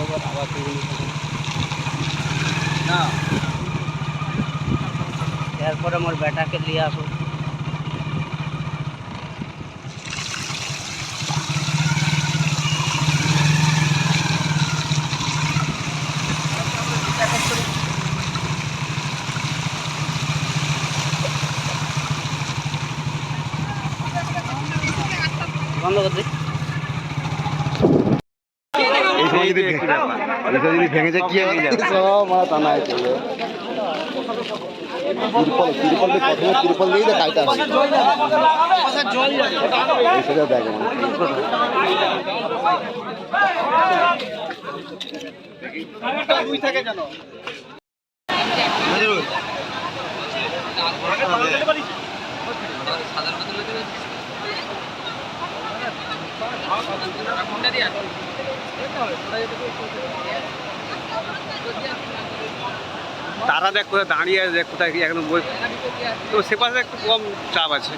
কর আবার না। এরপরে আমার বেটাকে নিয়ে আসো বন্ধ করে যদি যদি ভেঙে যায় কি হবে সব মারা টানা আছে তিরপল তিরপল দিয়ে প্রথমে তিরপল দিয়ে দেয় কাইটা আছে সেটা দেখ দুই থাকে জানো তারা দেখ কোথায় দাঁড়িয়ে আছে, দেখ কোথায় কি একদম বই তো সে পাশে একটু কম চাপ আছে।